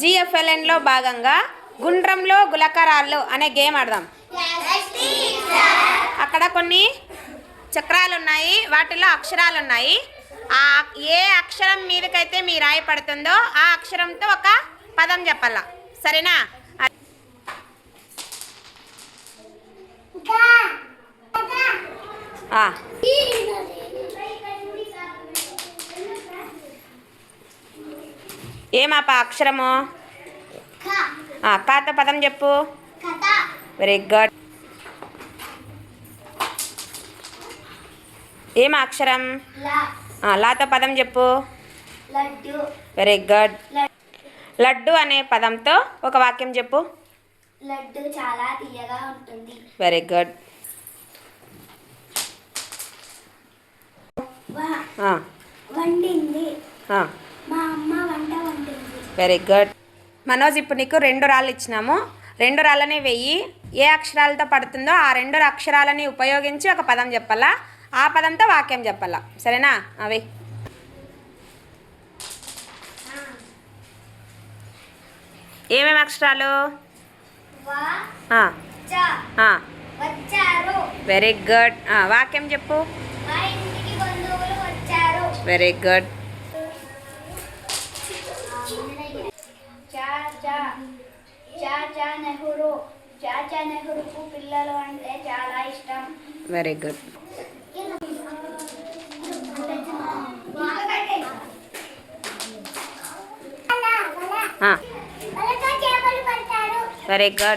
జిఎఫ్ఎల్ఎన్లో భాగంగా గుండ్రంలో గులకరాళ్ళు అనే గేమ్ ఆడదాం. అక్కడ కొన్ని చక్రాలు ఉన్నాయి వాటిలో అక్షరాలు ఉన్నాయి ఆ ఏ అక్షరం మీదకైతే మీ రాయి పడుతుందో ఆ అక్షరంతో ఒక పదం చెప్పాల? సరేనా? ఆ, ఏమాప అక్షరము? కాత పదం చెప్పు. వెరీ గుడ్ ఏం అక్షరం? లాత పదం చెప్పు. వెరీ గుడ్ లడ్డు అనే పదంతో ఒక వాక్యం చెప్పు. లడ్డు చాలా తీయగా ఉంటుంది. వెరీ గుడ్ వండింది మా అమ్మ వంట వండింది వెరీ గుడ్ మనోజ్ ఇప్పుడు నీకు రెండు రాళ్ళు ఇచ్చినాము. రెండు రాళ్ళని వెయ్యి ఏ అక్షరాలతో పడుతుందో ఆ రెండు అక్షరాలని ఉపయోగించి ఒక పదం చెప్పాలా? ఆ పదంతో వాక్యం చెప్పాలా? సరేనా? అవి ఏమేమి అక్షరాలు? వా చ వచ్చారు. వెరీ గుడ్ వాక్యం చెప్పు. మా ఇంటికి బంధువులు వచ్చారు. Very good Chacha Chacha Nehru. చాచా నెహ్రూకు పిల్లలు అంటే చాలా ఇష్టం. Very good very good